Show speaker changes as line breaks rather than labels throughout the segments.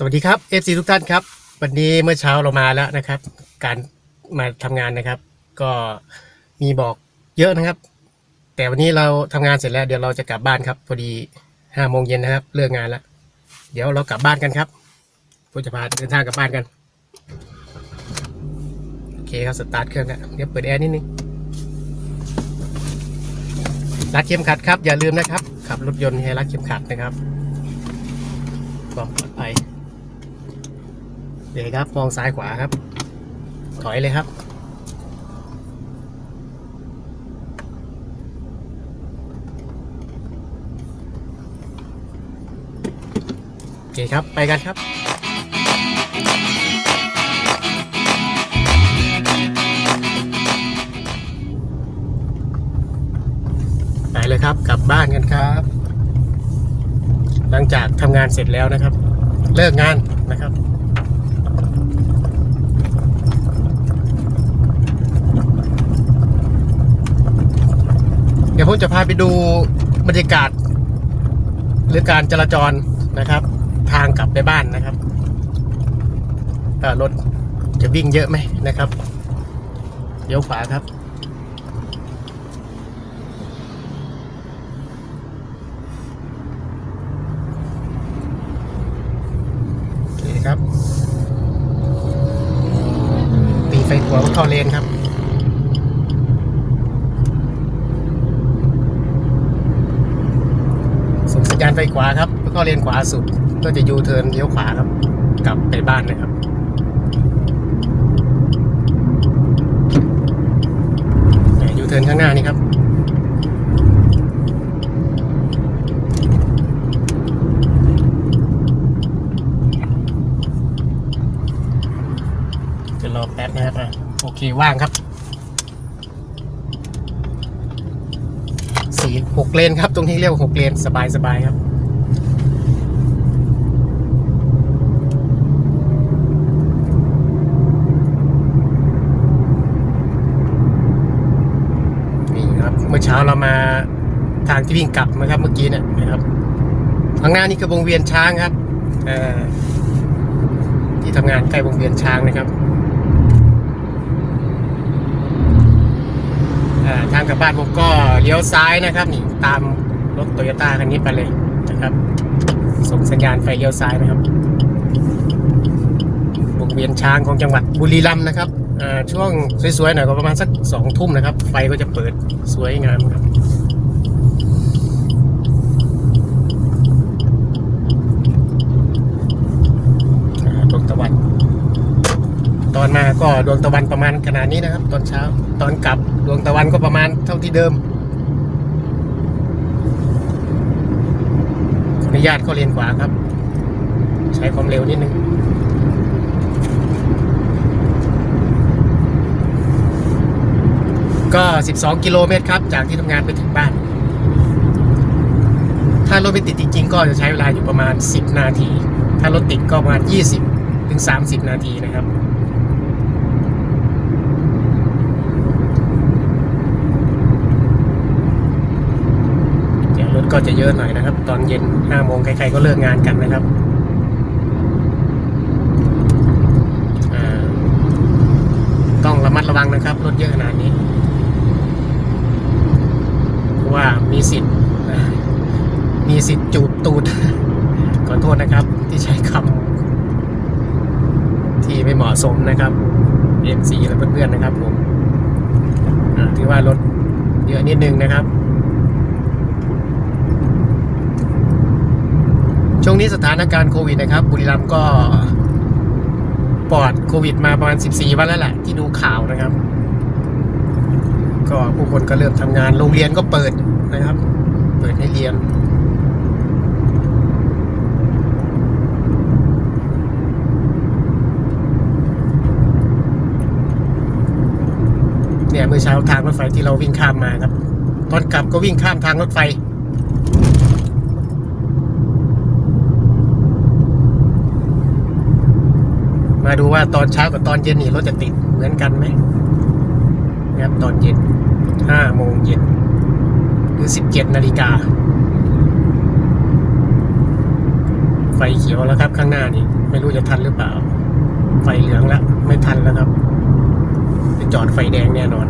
สวัสดีครับ FC ทุกท่านครับ วันนี้เมื่อเช้าเรามาแล้วนะครับ การมาทำงานนะครับ ก็มีบอกเยอะนะครับ แต่วันนี้เราทำงานเสร็จแล้วเดี๋ยวเราจะกลับบ้านครับ พอดีห้าโมงเย็นนะครับ เลิกงานแล้ว เดี๋ยวเรากลับบ้านกันครับผู้จะพาเดินทางกลับบ้านกันโอเคครับสตาร์ทเครื่องแล้วเดี๋ยวเปิดแอร์นิดนึงรัดเข็มขัดครับอย่าลืมนะครับขับรถยนต์ให้รัดเข็มขัดนะครับความปลอดภัย เดี๋ยครับมองซ้ายขวาครับ ถอยเลยครับ โอเคครับ ไปกันครับไปเลยครับ กลับบ้านกันครับ หลังจากทำงานเสร็จแล้วนะครับ เลิกงานนะครับ ดี๋ยวผมจะพาไปดูบรรยากาศ หรือการจราจรนะครับ ทางกลับไปบ้านนะครับรถจะวิ่งเยอะไหมนะครับเลี้ยวขวาครับโอเคครับตีไฟขวาเข้าเลนครับ ส่งสัญญาณไฟ ขวาครับ แล้วก็เลนขวาสุด ก็จะยูเทิร์นเลี้ยวขวาครับ กลับไปบ้านนะครับ ยูเทิร์นข้างหน้านี่ครับจะรอแป๊บนะครับอะโอเคว่างครับสี่หกเลนครับ ตรงที่เรียกว่าหกเลนสบายสบายครับ นี่ครับ เมื่อเช้าเรามาทางที่วิ่งกลับนะครับเมื่อกี้เนี่ยนะครับข้างหน้านี่คือวงเวียนช้างครับที่ทำงานใกล้วงเวียนช้างนะครับทางกลับบ้านผมก็เลี้ยวซ้ายนะครับนี่ตามรถโตโยต้าคันนี้ไปเลยนะครับ ส่งสัญญาณไฟเลี้ยวซ้ายนะครับวงเวียนช้างของจังหวัดบุรีรัมย์นะครับ ช่วงสวยๆหน่อยก็ประมาณสักสองทุ่มนะครับ ไฟก็จะเปิดสวยงามครับดวงตะวัน ตอนมาก็ดวงตะวันประมาณขนาดนี้นะครับ ตอนเช้า ตอนกลับดวงตะวันก็ประมาณเท่าที่เดิมออนุญาตเข้าเลนขวาครับ ใช้ความเร็วนิดนึง ก็ 12 กิโลเมตรครับ จากที่ทำงานไปถึงบ้าน ถ้ารถไม่ติดจริงๆ ก็จะใช้เวลาอยู่ประมาณ 10 นาที ถ้ารถติดก็ประมาณ 20 ถึง 30 นาทีนะครับเดี๋ยวรถก็จะเยอะหน่อยนะครับ ตอนเย็น5โมงใครๆก็เลิกงานกันนะครับต้องระมัดระวังนะครับ รถเยอะขนาดนี้ ว่ามีสิทธิ์มีสิทธิ์จูดตูด ขอโทษนะครับ ที่ใช้คำที่ไม่เหมาะสมนะครับ MC และเพื่อนๆนะครับผมถือว่ารถเยอะนิดนึงนะครับ ช่วงนี้สถานการณ์โควิดนะครับ บุรีรัมย์ก็ปลอดโควิดมาประมาณ 14 วันแล้วแหละที่ดูข่าวนะครับ ก็ผู้คนก็เริ่มทำงาน โรงเรียนก็เปิดนะครับ เปิดให้เรียนเนี่ยเมื่อเช้าทางรถไฟที่เราวิ่งข้ามมาครับ ตอนกลับก็วิ่งข้ามทางรถไฟ มาดูว่าตอนเช้ากับตอนเย็นนี่รถจะติดเหมือนกันไหม นะครับตอนเย็นห้าโมงเย็นหรือสิบเจ็ดนาฬิกาไฟไฟเขียวแล้วครับข้างหน้านี่ ไม่รู้จะทันหรือเปล่า ไฟเหลืองแล้ว ไม่ทันแล้วครับจะจอดไฟแดงแน่นอน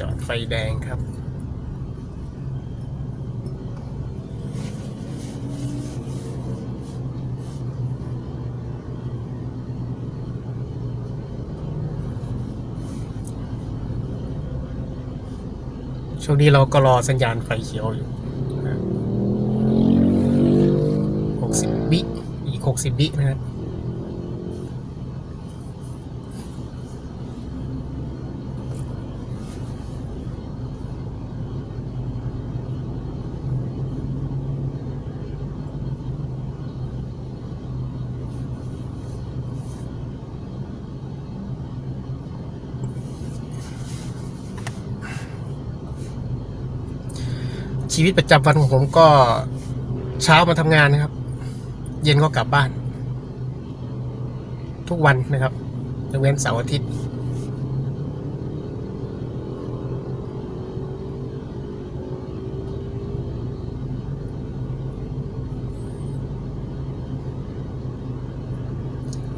จอดไฟแดงครับ ช่วงนี้เราก็รอสัญญาณไฟเขียวอยู่หกสิบวิอีกหกสิบบินะครับ ชีวิตประจำวันของผมก็เช้ามาทำงานนะครับ เย็นก็กลับบ้าน ทุกวันนะครับยกเว้นเสาร์อาทิตย์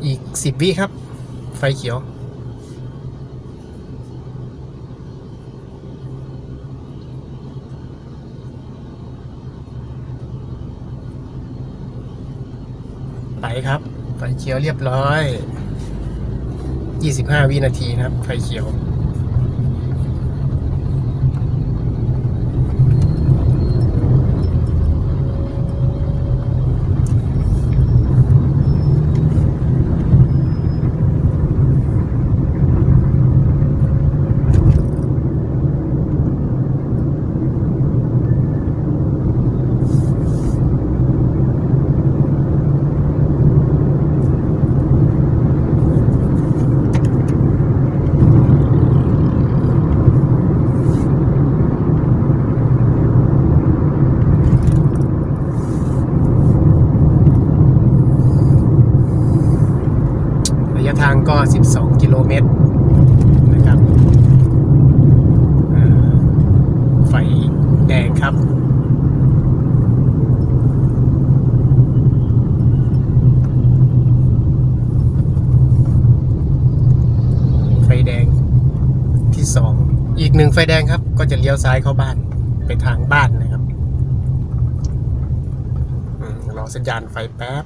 อีกสิบวิครับ ไฟเขียว ครับ ไฟเขียวเรียบร้อย 25 วินาทีนะครับ ไฟเขียว ทางก็ 12 กิโลเมตรนะครับไฟแดงครับไฟแดงที่สองอีกหนึ่งไฟแดงครับ ก็จะเลี้ยวซ้ายเข้าบ้านไปทางบ้านนะครับรอสัญญาณไฟแป๊บ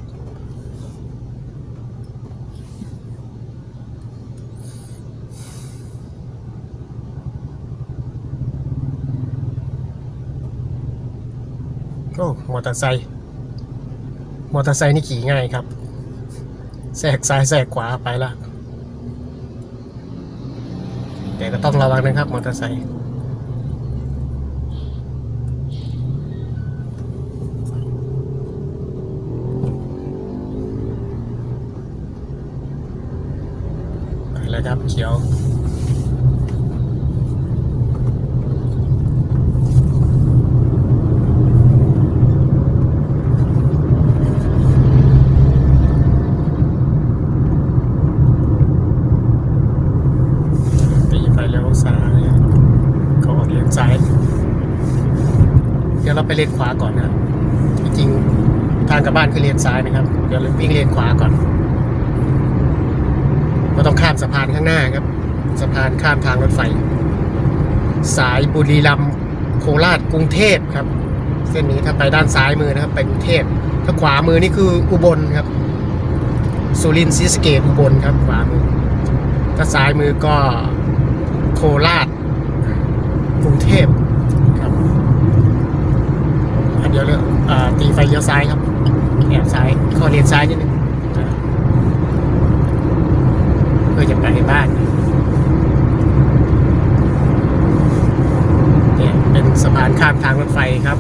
โอ้มอเตอร์ไซค์มอเตอร์ไซค์นี่ขี่ง่ายครับแทรกซ้ายแทรกขวาไปละแต่ก็ต้องระวังนะครับมอเตอร์ไซค์ไปแล้วครับเขียว ตีไฟเลี้ยวซ้ายเขาออกเลนซ้าย เดี๋ยวเราไปเลนขวาก่อนนะครับจริงทางกลับบ้านคือเลนซ้ายนะครับ เดี๋ยววิ่งเลนขวาก่อนเราต้องข้ามสะพานข้างหน้าครับ สะพานข้ามทางรถไฟ สายบุรีรัมย์โคราชกรุงเทพครับ เส้นนี้ถ้าไปด้านซ้ายมือนะครับ ไปกรุงเทพถ้าขวามือนี่คืออุบลครับ สุรินทร์ศรีสเกดอุบลครับขวามือ ถ้าซ้ายมือก็โคราชกรุงเทพ เดี๋ยวเลือตีไฟเลี้ยวซ้ายครับแอบซ้ายขอเลียนซ้ายนิดนึงเพื่อจะไปบ้านเนี่ยเป็นสะพานข้ามทางรถไฟครับ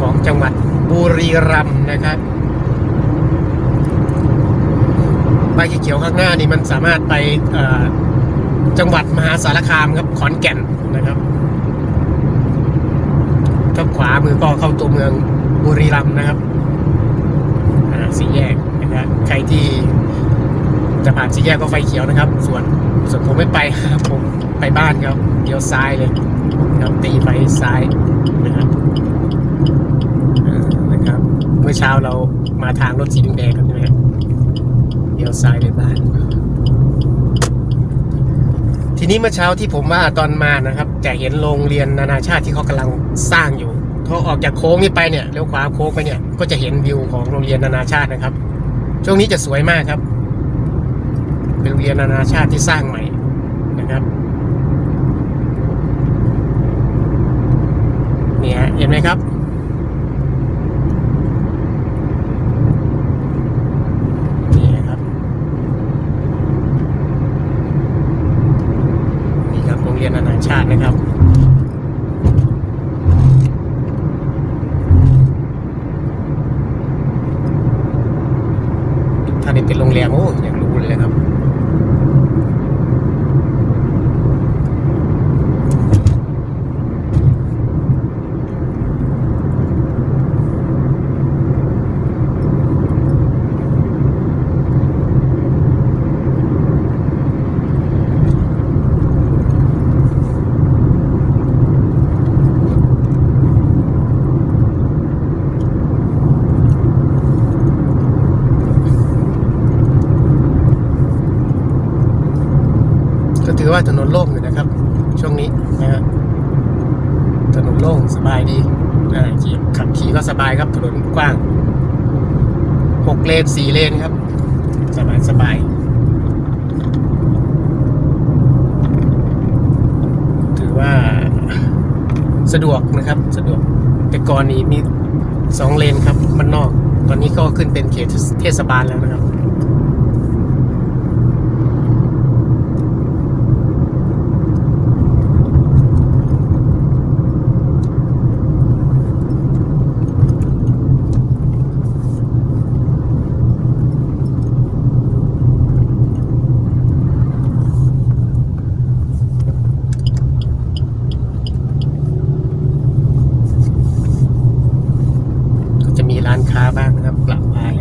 ของจังหวัดบุรีรัมย์นะครับใบเขียวข้างหน้านี่มันสามารถไปจังหวัดมหาสารคามครับขอนแก่นนะครับ ถ้าขวามือก็เข้าตัวเมืองบุรีรัมย์นะครับสี่แยกนะครับใครที่จะผ่านสี่แยกก็ไฟเขียวนะครับ ส่วนส่วนผมไม่ไปผมไปบ้านครับเลี้ยวซ้ายเลยครับตีไฟซ้ายนะครับนะครับ เมื่อเช้าเรามาทางรถสีแดงๆครับใช่ไหมเลี้ยวซ้ายไปบ้าน ทีนี้เมื่อเช้าที่ผมว่าตอนมานะครับ จะเห็นโรงเรียนนานาชาติที่เขากำลังสร้างอยู่พอออกจากโค้งนี้ไปเนี่ยเลี้ยวขวาโค้งไปเนี่ยก็จะเห็นวิวของโรงเรียนนานาชาตินะครับ ช่วงนี้จะสวยมากครับ เป็นโรงเรียนนานาชาติที่สร้างใหม่นะครับเนี่ยเห็นไหมครับ นี่นะครับ นี่ค รียนนานาชาตินะครับถ้านี่เป็นโรงแรมโอ้อยากรู้เลยนะครับ ก็ถือว่าถนนโล่งอยู่นะครับ ช่วงนี้นะฮะถนน โล่งสบายดีขี่ขับขี่ก็สบายครับถนนกว้างหกเลนสี่เลนครับ สบายสบายถือว่าสะดวกนะครับสะดวกแต่ก่อนนี้มีสองเลนครับมันนอก ตอนนี้ก็ขึ้นเป็นเขตเทศบาลแล้วนะครับ ก็จะมีร้านค้าบ้างนะครับปรับปราย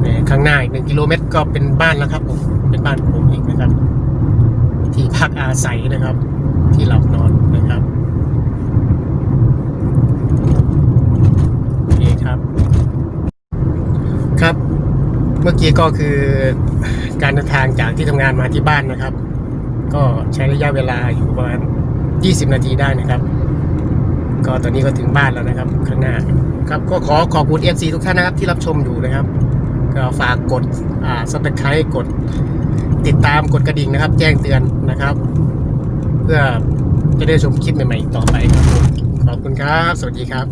เนี่ยข้างหน้าอี กิโลเมตรก็เป็นบ้านแล้วครับผมเป็นบ้านผมเองนะครับ ที่พักอาศัยนะครับ ที่หลับนอนนะครับโอเคครับ ครับเมื่อกี้ก็คือการเดินทางจากที่ทำงานมาที่บ้านนะครับ ก็ใช้ระยะเวลาอยู่ประมาณ20 นาทีได้นะครับ ก็ตอนนี้ก็ถึงบ้านแล้วนะครับ ข้างหน้าครับก็ขอขอบคุณ FC ทุกท่านนะครับที่รับชมอยู่นะครับ ก็ฝากกดอ่า subscribe กดติดตามกดกระดิ่งนะครับ แจ้งเตือนนะครับ เพื่อจะได้ชมคลิปใหม่ๆต่อไปครับขอบคุณครับ สวัสดีครับ